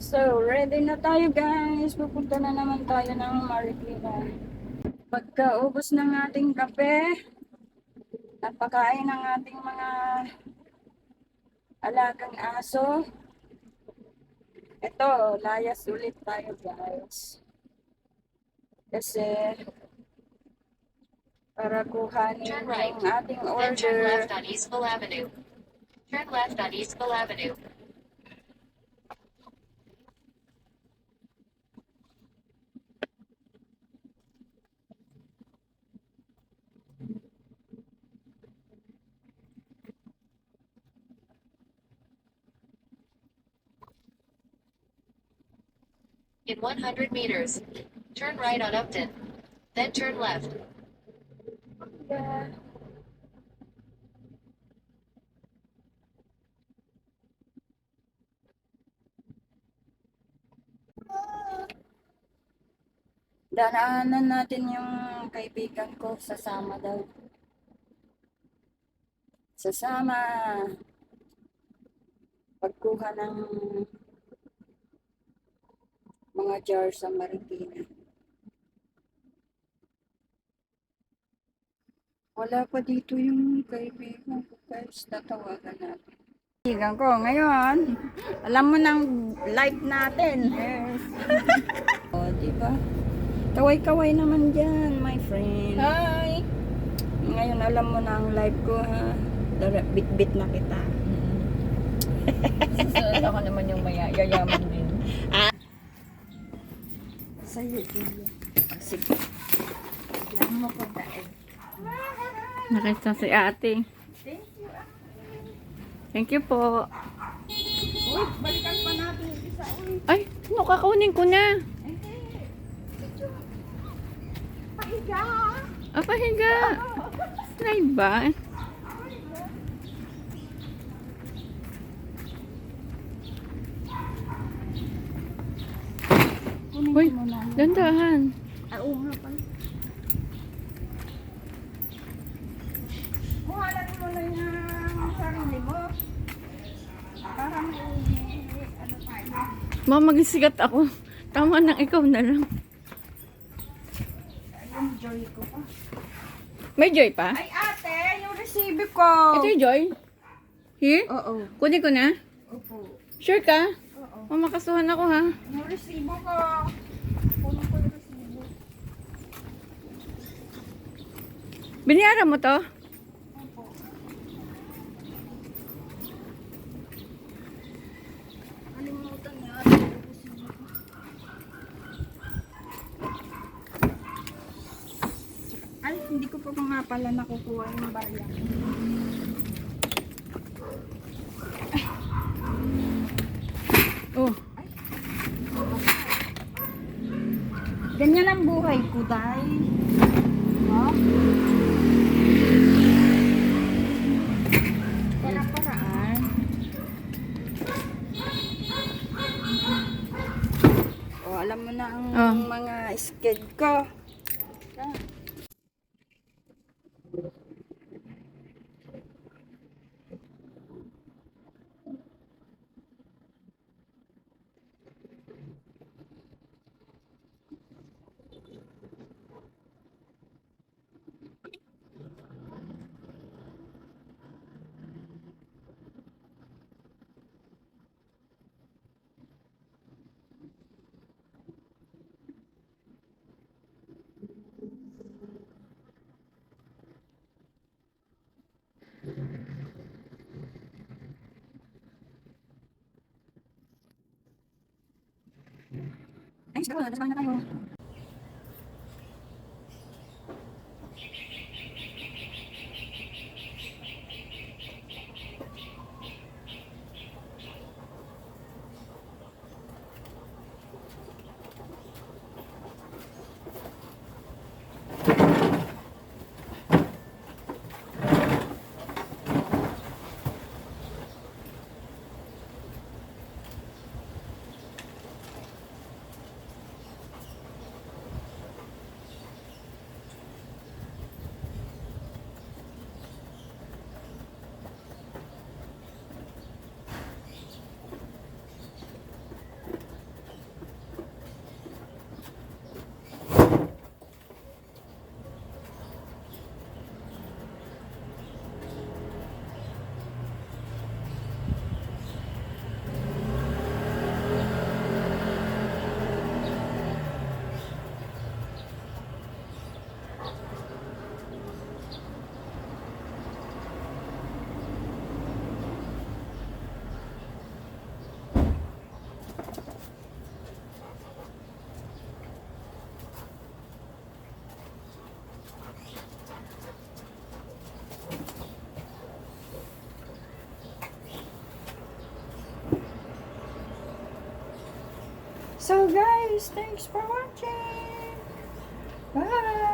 So, ready na tayo guys. Pupunta na naman tayo ng Marikina. Pagkaubos ng ating kape, at pagkain ng ating mga alagang aso, ito, layas ulit tayo guys. Kasi, para kuhanin Turn right. yung ating Then turn order. left on Eastville Avenue. Turn left on Eastville Avenue. In 100 meters, turn right on Upton. Then turn left. Yeah. Daraanan natin yung kaibigan ko sasama daw. Sasama. Pagkuha ng mga jar sa Marikina. Wala pa dito yung kaibigan ko guys. Tatawagan natin. Kaibigan ko, ngayon, alam mo ng live natin. Yes. o, diba? Kaway-kaway naman dyan, my friend. Hi! Ngayon, alam mo na ang live ko, ha? Bit-bit na kita. Susunod ako naman yung maya, yayaman din. Sa'yo, Julia. Sige. Diyan mo ko dahil. Nakita si ate. Thank you po. Uy, balikan pa natin yung isa. Uy, Ay, ano kakakunin ko na? hindi. Pahiga. Ah, pahiga. Slide ba? Uy, dandahan. Ah, oo nga pala. Muhalan mo na yung sarili mo. Para may ano tayo. Mama, magisigat ako. Tama nang ikaw na lang. Yung joy ko pa. May joy pa? Ay ate, yung resibo ko. Ito yung joy? Here? Oo. Kunin ko na? Opo. Sure ka? Oo. Mama, kasuhan ako ha. Yung resibo ko. Kunin ko yung resibo. Binayaran mo to? Opo. Kalimutan niya. Ay, hindi ko pa nga pala nakukuha yung barya. Oh. Ganyan ang buhay ko, day. Oh. Para-paraan. Oh, alam mo na ang Oh. mga sked ko. Ah. Ay, siguro, nagsasabi na tayo. So guys, thanks for watching. Bye.